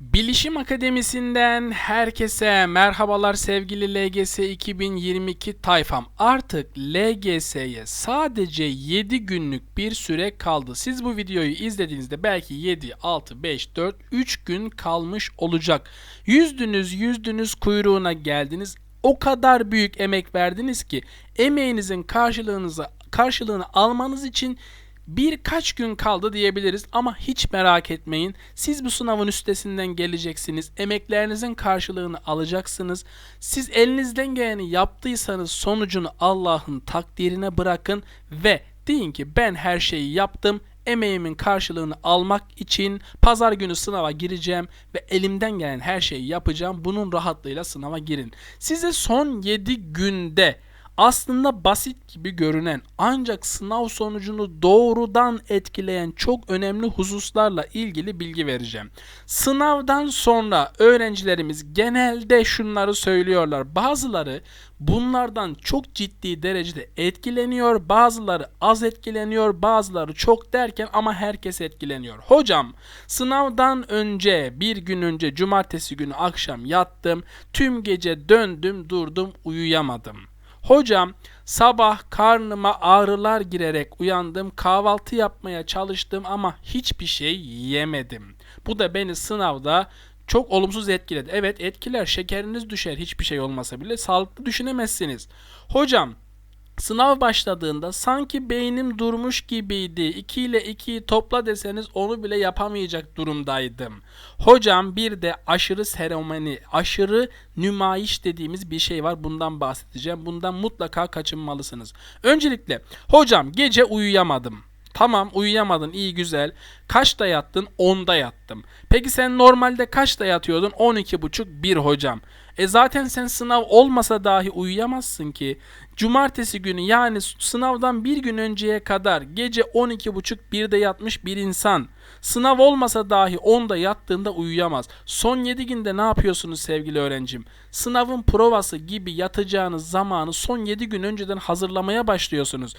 Bilişim Akademisi'nden herkese merhabalar sevgili LGS 2022 tayfam. Artık LGS'ye sadece 7 günlük bir süre kaldı. Siz bu videoyu izlediğinizde belki 7, 6, 5, 4, 3 gün kalmış olacak. Yüzdünüz yüzdünüz kuyruğuna geldiniz. O kadar büyük emek verdiniz ki emeğinizin karşılığınızı karşılığını almanız için Birkaç gün kaldı diyebiliriz ama hiç merak etmeyin. Siz bu sınavın üstesinden geleceksiniz. Emeklerinizin karşılığını alacaksınız. Siz elinizden geleni yaptıysanız sonucunu Allah'ın takdirine bırakın ve deyin ki ben her şeyi yaptım. Emeğimin karşılığını almak için pazar günü sınava gireceğim ve elimden gelen her şeyi yapacağım. Bunun rahatlığıyla sınava girin. Size son 7 günde aslında basit gibi görünen ancak sınav sonucunu doğrudan etkileyen çok önemli hususlarla ilgili bilgi vereceğim. Sınavdan sonra öğrencilerimiz genelde şunları söylüyorlar. Bazıları bunlardan çok ciddi derecede etkileniyor, bazıları az etkileniyor, bazıları çok derken ama herkes etkileniyor. Hocam sınavdan önce bir gün önce cumartesi günü akşam yattım, tüm gece döndüm durdum uyuyamadım. Hocam sabah karnıma ağrılar girerek uyandım. Kahvaltı yapmaya çalıştım ama hiçbir şey yemedim. Bu da beni sınavda çok olumsuz etkiledi. Evet etkiler. Şekeriniz düşer hiçbir şey olmasa bile sağlıklı düşünemezsiniz. Hocam Sınav başladığında sanki beynim durmuş gibiydi. 2 ile 2'yi topla deseniz onu bile yapamayacak durumdaydım. Hocam bir de aşırı seremoni, aşırı nümayiş dediğimiz bir şey var. Bundan bahsedeceğim. Bundan mutlaka kaçınmalısınız. Öncelikle hocam gece uyuyamadım. Tamam uyuyamadın iyi güzel. Kaçta yattın? 10'da yattım. Peki sen normalde kaçta yatıyordun? 12.30 1 hocam. E zaten sen sınav olmasa dahi uyuyamazsın ki. Cumartesi günü yani sınavdan bir gün önceye kadar gece 12.30 1'de yatmış bir insan sınav olmasa dahi 10'da yattığında uyuyamaz. Son 7 günde ne yapıyorsunuz sevgili öğrencim? Sınavın provası gibi yatacağınız zamanı son 7 gün önceden hazırlamaya başlıyorsunuz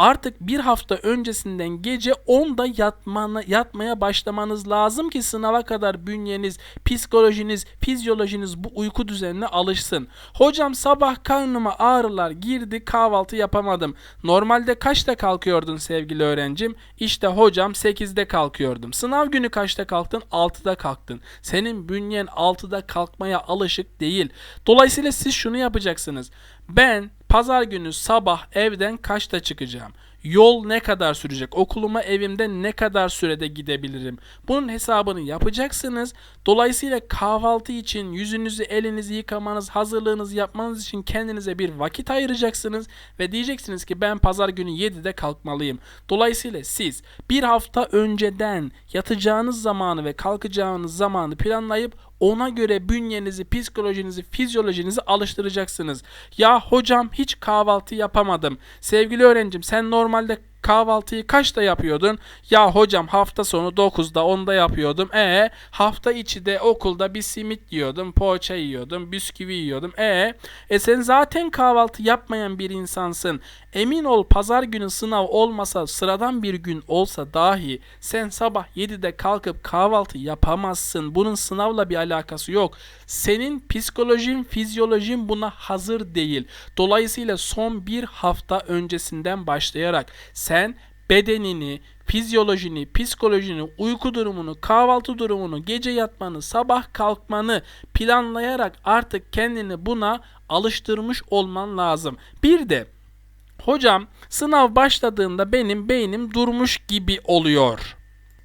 artık bir hafta öncesinden gece 10'da yatmana, yatmaya başlamanız lazım ki sınava kadar bünyeniz, psikolojiniz, fizyolojiniz bu uyku düzenine alışsın. Hocam sabah karnıma ağrılar girdi kahvaltı yapamadım. Normalde kaçta kalkıyordun sevgili öğrencim? İşte hocam 8'de kalkıyordum. Sınav günü kaçta kalktın? 6'da kalktın. Senin bünyen 6'da kalkmaya alışık değil. Dolayısıyla siz şunu yapacaksınız. Ben Pazar günü sabah evden kaçta çıkacağım? Yol ne kadar sürecek? Okuluma evimde ne kadar sürede gidebilirim? Bunun hesabını yapacaksınız. Dolayısıyla kahvaltı için yüzünüzü, elinizi yıkamanız, hazırlığınızı yapmanız için kendinize bir vakit ayıracaksınız ve diyeceksiniz ki ben pazar günü 7'de kalkmalıyım. Dolayısıyla siz bir hafta önceden yatacağınız zamanı ve kalkacağınız zamanı planlayıp ona göre bünyenizi, psikolojinizi, fizyolojinizi alıştıracaksınız. Ya hocam hiç kahvaltı yapamadım. Sevgili öğrencim sen normalde kahvaltıyı kaçta yapıyordun? Ya hocam hafta sonu 9'da 10'da yapıyordum. E hafta içi de okulda bir simit yiyordum, poğaça yiyordum, bisküvi yiyordum. E e sen zaten kahvaltı yapmayan bir insansın. Emin ol pazar günü sınav olmasa sıradan bir gün olsa dahi sen sabah 7'de kalkıp kahvaltı yapamazsın. Bunun sınavla bir alakası yok. Senin psikolojin, fizyolojin buna hazır değil. Dolayısıyla son bir hafta öncesinden başlayarak sen bedenini, fizyolojini, psikolojini, uyku durumunu, kahvaltı durumunu, gece yatmanı, sabah kalkmanı planlayarak artık kendini buna alıştırmış olman lazım. Bir de hocam sınav başladığında benim beynim durmuş gibi oluyor.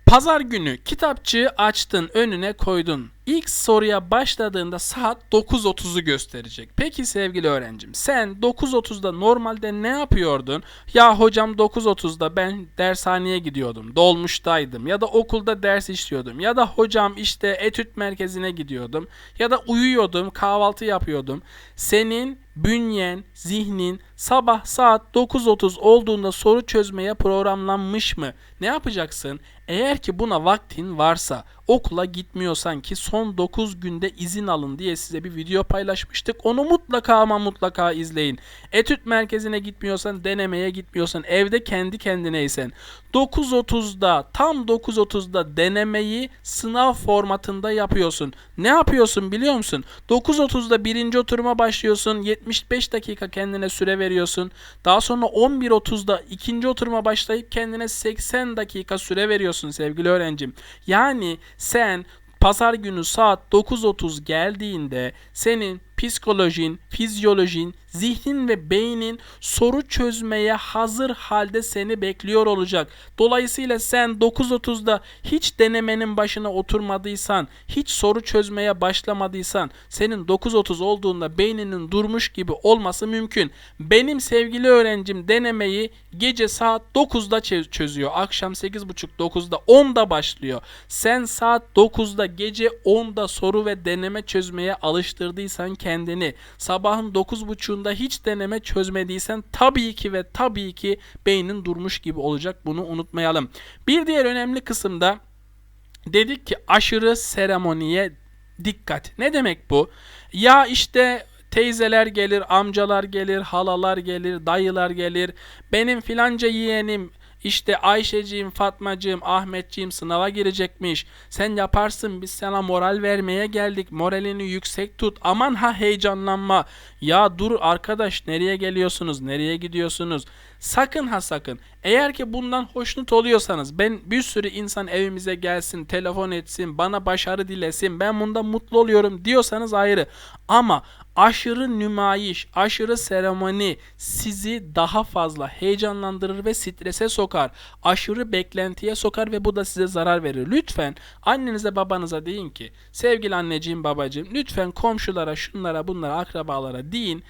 Pazar günü kitapçığı açtın önüne koydun. İlk soruya başladığında saat 9.30'u gösterecek. Peki sevgili öğrencim sen 9.30'da normalde ne yapıyordun? Ya hocam 9.30'da ben dershaneye gidiyordum. Dolmuştaydım ya da okulda ders işliyordum ya da hocam işte etüt merkezine gidiyordum ya da uyuyordum, kahvaltı yapıyordum. Senin bünyen, zihnin sabah saat 9.30 olduğunda soru çözmeye programlanmış mı? Ne yapacaksın? Eğer ki buna vaktin varsa okula gitmiyorsan ki son 9 günde izin alın diye size bir video paylaşmıştık. Onu mutlaka ama mutlaka izleyin. Etüt merkezine gitmiyorsan, denemeye gitmiyorsan, evde kendi kendineysen 9.30'da tam 9.30'da denemeyi sınav formatında yapıyorsun. Ne yapıyorsun biliyor musun? 9.30'da birinci oturuma başlıyorsun. 75 dakika kendine süre veriyorsun. Daha sonra 11.30'da ikinci oturuma başlayıp kendine 80 dakika süre veriyorsun sevgili öğrencim. Yani sen pazar günü saat 9.30 geldiğinde senin psikolojin, fizyolojin, zihnin ve beynin soru çözmeye hazır halde seni bekliyor olacak. Dolayısıyla sen 9.30'da hiç denemenin başına oturmadıysan, hiç soru çözmeye başlamadıysan, senin 9.30 olduğunda beyninin durmuş gibi olması mümkün. Benim sevgili öğrencim denemeyi gece saat 9'da çözüyor. Akşam 8.30-9'da 10'da başlıyor. Sen saat 9'da gece 10'da soru ve deneme çözmeye alıştırdıysan kendini sabahın 9.30'unda hiç deneme çözmediysen tabii ki ve tabii ki beynin durmuş gibi olacak. Bunu unutmayalım. Bir diğer önemli kısımda dedik ki aşırı seremoniye dikkat. Ne demek bu? Ya işte teyzeler gelir, amcalar gelir, halalar gelir, dayılar gelir. Benim filanca yeğenim işte Ayşeciğim, Fatmacığım, Ahmetciğim sınava girecekmiş. Sen yaparsın biz sana moral vermeye geldik. Moralini yüksek tut. Aman ha heyecanlanma. Ya dur arkadaş nereye geliyorsunuz? Nereye gidiyorsunuz? Sakın ha sakın. Eğer ki bundan hoşnut oluyorsanız ben bir sürü insan evimize gelsin, telefon etsin, bana başarı dilesin, ben bundan mutlu oluyorum diyorsanız ayrı. Ama aşırı nümayiş, aşırı seremoni sizi daha fazla heyecanlandırır ve strese sokar. Aşırı beklentiye sokar ve bu da size zarar verir. Lütfen annenize babanıza deyin ki sevgili anneciğim babacığım lütfen komşulara şunlara bunlara akrabalara deyin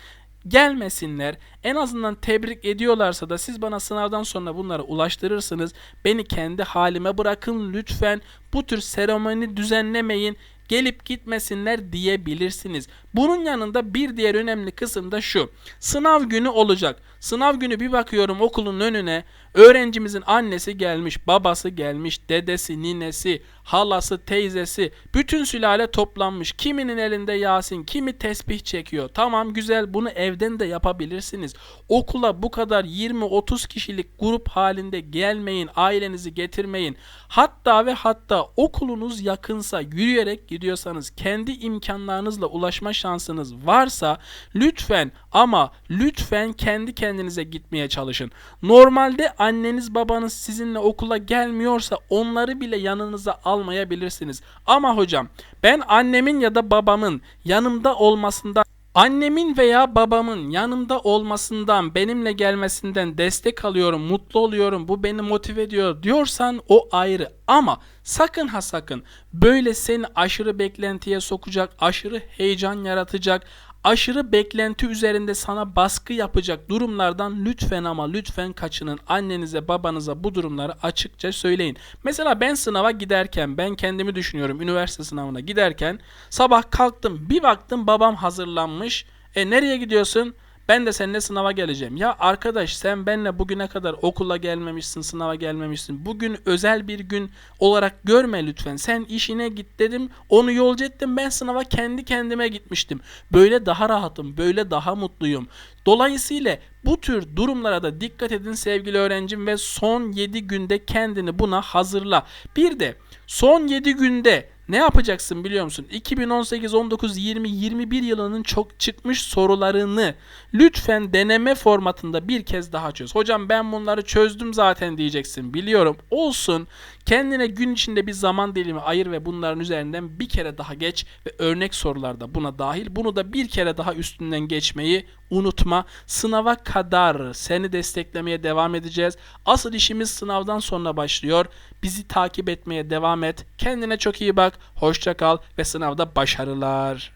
gelmesinler. En azından tebrik ediyorlarsa da siz bana sınavdan sonra bunları ulaştırırsınız. Beni kendi halime bırakın lütfen. Bu tür seremoni düzenlemeyin gelip gitmesinler diyebilirsiniz. Bunun yanında bir diğer önemli kısım da şu. Sınav günü olacak. Sınav günü bir bakıyorum okulun önüne öğrencimizin annesi gelmiş, babası gelmiş, dedesi, ninesi, halası, teyzesi, bütün sülale toplanmış. Kiminin elinde Yasin, kimi tesbih çekiyor. Tamam güzel bunu evden de yapabilirsiniz. Okula bu kadar 20-30 kişilik grup halinde gelmeyin, ailenizi getirmeyin. Hatta ve hatta okulunuz yakınsa yürüyerek gidiyorsanız kendi imkanlarınızla ulaşma şansınız varsa lütfen ama lütfen kendi kendinize gitmeye çalışın. Normalde anneniz babanız sizinle okula gelmiyorsa onları bile yanınıza almayabilirsiniz. Ama hocam ben annemin ya da babamın yanımda olmasından Annemin veya babamın yanımda olmasından, benimle gelmesinden destek alıyorum, mutlu oluyorum, bu beni motive ediyor diyorsan o ayrı. Ama sakın ha sakın böyle seni aşırı beklentiye sokacak, aşırı heyecan yaratacak, aşırı beklenti üzerinde sana baskı yapacak durumlardan lütfen ama lütfen kaçının. Annenize babanıza bu durumları açıkça söyleyin. Mesela ben sınava giderken ben kendimi düşünüyorum üniversite sınavına giderken sabah kalktım bir baktım babam hazırlanmış. E nereye gidiyorsun? Ben de seninle sınava geleceğim. Ya arkadaş sen benle bugüne kadar okula gelmemişsin, sınava gelmemişsin. Bugün özel bir gün olarak görme lütfen. Sen işine git dedim. Onu yolcu ettim. Ben sınava kendi kendime gitmiştim. Böyle daha rahatım, böyle daha mutluyum. Dolayısıyla bu tür durumlara da dikkat edin sevgili öğrencim ve son 7 günde kendini buna hazırla. Bir de son 7 günde ne yapacaksın biliyor musun? 2018, 19, 20, 21 yılının çok çıkmış sorularını lütfen deneme formatında bir kez daha çöz. Hocam ben bunları çözdüm zaten diyeceksin. Biliyorum. Olsun. Kendine gün içinde bir zaman dilimi ayır ve bunların üzerinden bir kere daha geç ve örnek sorularda buna dahil. Bunu da bir kere daha üstünden geçmeyi unutma. Sınava kadar seni desteklemeye devam edeceğiz. Asıl işimiz sınavdan sonra başlıyor. Bizi takip etmeye devam et. Kendine çok iyi bak. Hoşça kal ve sınavda başarılar.